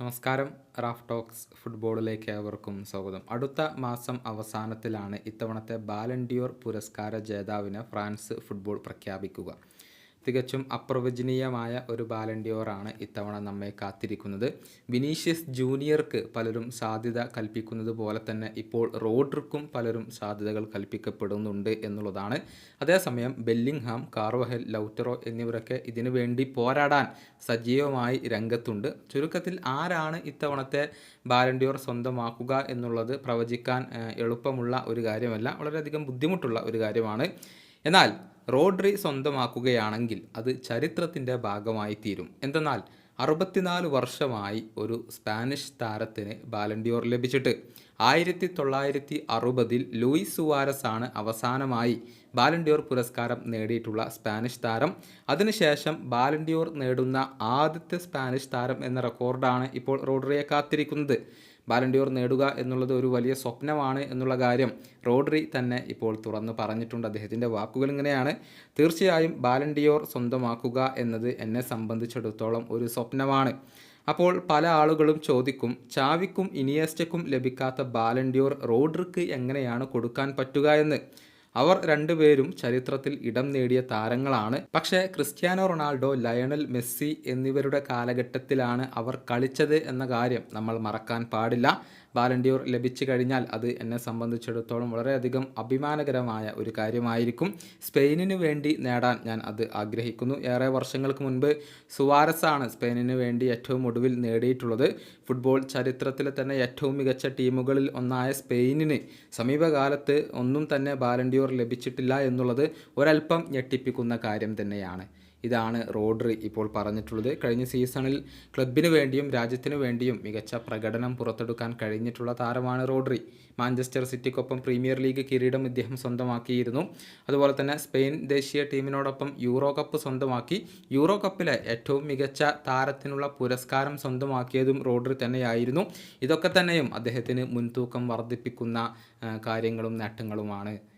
നമസ്കാരം. Raf talks ഫുട്ബോളിലേക്ക് ഏവർക്കും സ്വാഗതം. അടുത്ത മാസം അവസാനത്തിലാണ് ഇത്തവണത്തെ ബാലൻഡിയോർ പുരസ്കാര ജേതാവിനെ ഫ്രാൻസ് ഫുട്ബോൾ പ്രഖ്യാപിക്കുക. തികച്ചും അപ്രവചനീയമായ ഒരു ബാലൻഡിയോറാണ് ഇത്തവണ നമ്മെ കാത്തിരിക്കുന്നത്. വിനീഷ്യസ് ജൂനിയർക്ക് പലരും സാധ്യത കൽപ്പിക്കുന്നത് പോലെ തന്നെ ഇപ്പോൾ റോഡ്രിക്കും പലരും സാധ്യതകൾ കൽപ്പിക്കപ്പെടുന്നുണ്ട് എന്നുള്ളതാണ്. അതേസമയം ബെല്ലിംഗ്ഹാം കാർവഹൽ ലൗറ്ററോ എന്നിവരൊക്കെ ഇതിനു വേണ്ടി പോരാടാൻ സജീവമായി രംഗത്തുണ്ട്. ചുരുക്കത്തിൽ ആരാണ് ഇത്തവണത്തെ ബാലൻഡിയോർ സ്വന്തമാക്കുക എന്നുള്ളത് പ്രവചിക്കാൻ എളുപ്പമുള്ള ഒരു കാര്യമല്ല വളരെയധികം ബുദ്ധിമുട്ടുള്ള ഒരു കാര്യമാണ്. എന്നാൽ റോഡ്രി സ്വന്തമാക്കുകയാണെങ്കിൽ അത് ചരിത്രത്തിന്റെ ഭാഗമായി തീരും എന്തെന്നാൽ അറുപത്തിനാല് വർഷമായി ഒരു സ്പാനിഷ് താരത്തിന് ബാലൻഡിയോർ ലഭിച്ചിട്ട്. ആയിരത്തി തൊള്ളായിരത്തി അറുപതിൽ ലൂയിസ് സുവാരസ് ആണ് അവസാനമായി ബാലൻഡിയോർ പുരസ്കാരം നേടിയിട്ടുള്ള സ്പാനിഷ് താരം. അതിനുശേഷം ബാലൻഡിയോർ നേടുന്ന ആദ്യത്തെ സ്പാനിഷ് താരം എന്ന റെക്കോർഡാണ് ഇപ്പോൾ റോഡ്രിയെ കാത്തിരിക്കുന്നത്. ബാലൻഡിയോർ നേടുക എന്നുള്ളത് ഒരു വലിയ സ്വപ്നമാണ് എന്നുള്ള കാര്യം റോഡ്രി തന്നെ ഇപ്പോൾ തുറന്നു പറഞ്ഞിട്ടുണ്ട്. അദ്ദേഹത്തിന്റെ വാക്കുകൾ ഇങ്ങനെയാണ്. തീർച്ചയായും ബാലൻഡിയോർ സ്വന്തമാക്കുക എന്നത് എന്നെ സംബന്ധിച്ചിടത്തോളം ഒരു സ്വപ്നമാണ്. അപ്പോൾ പല ആളുകളും ചോദിക്കും ചാവിക്കും ഇനിയേസ്റ്റക്കും ലഭിക്കാത്ത ബാലൻഡിയോർ റോഡ്രിക്ക് എങ്ങനെയാണ് കൊടുക്കാൻ പറ്റുക എന്ന്? അവർ രണ്ടുപേരും ചരിത്രത്തിൽ ഇടം നേടിയ താരങ്ങളാണ്. പക്ഷേ ക്രിസ്ത്യാനോ റൊണാൾഡോ ലയണൽ മെസ്സി എന്നിവരുടെ കാലഘട്ടത്തിലാണ് അവർ കളിച്ചത് എന്ന കാര്യം നമ്മൾ മറക്കാൻ പാടില്ല. ബാലൻഡിയോർ ലഭിച്ചു കഴിഞ്ഞാൽ അത് എന്നെ സംബന്ധിച്ചിടത്തോളം വളരെയധികം അഭിമാനകരമായ ഒരു കാര്യമായിരിക്കും. സ്പെയിനിന് വേണ്ടി നേടാൻ ഞാൻ അത് ആഗ്രഹിക്കുന്നു. ഏറെ വർഷങ്ങൾക്ക് മുൻപ് സുവാരസാണ് സ്പെയിനിന് വേണ്ടി ഏറ്റവും ഒടുവിൽ നേടിയിട്ടുള്ളത്. ഫുട്ബോൾ ചരിത്രത്തിലെ തന്നെ ഏറ്റവും മികച്ച ടീമുകളിൽ ഒന്നായ സ്പെയിനിന് സമീപകാലത്ത് ഒന്നും തന്നെ ബാലൻഡിയോർ ലഭിച്ചിട്ടില്ല എന്നുള്ളത് ഒരല്പം ഞെട്ടിപ്പിക്കുന്ന കാര്യം തന്നെയാണ്. ഇതാണ് റോഡ്രി ഇപ്പോൾ പറഞ്ഞിട്ടുള്ളത്. കഴിഞ്ഞ സീസണിൽ ക്ലബിന് വേണ്ടിയും രാജ്യത്തിനു വേണ്ടിയും മികച്ച പ്രകടനം പുറത്തെടുക്കാൻ കഴിഞ്ഞിട്ടുള്ള താരമാണ് റോഡ്രി. മാഞ്ചസ്റ്റർ സിറ്റിക്കൊപ്പം പ്രീമിയർ ലീഗ് കിരീടം ഇദ്ദേഹം സ്വന്തമാക്കിയിരുന്നു. അതുപോലെ തന്നെ സ്പെയിൻ ദേശീയ ടീമിനോടൊപ്പം യൂറോ കപ്പ് സ്വന്തമാക്കി. യൂറോ കപ്പിലെ ഏറ്റവും മികച്ച താരത്തിനുള്ള പുരസ്കാരം സ്വന്തമാക്കിയതും റോഡ്രി തന്നെയായിരുന്നു. ഇതൊക്കെ തന്നെയും അദ്ദേഹത്തിന് മുൻതൂക്കം വർദ്ധിപ്പിക്കുന്ന കാര്യങ്ങളും നേട്ടങ്ങളുമാണ്.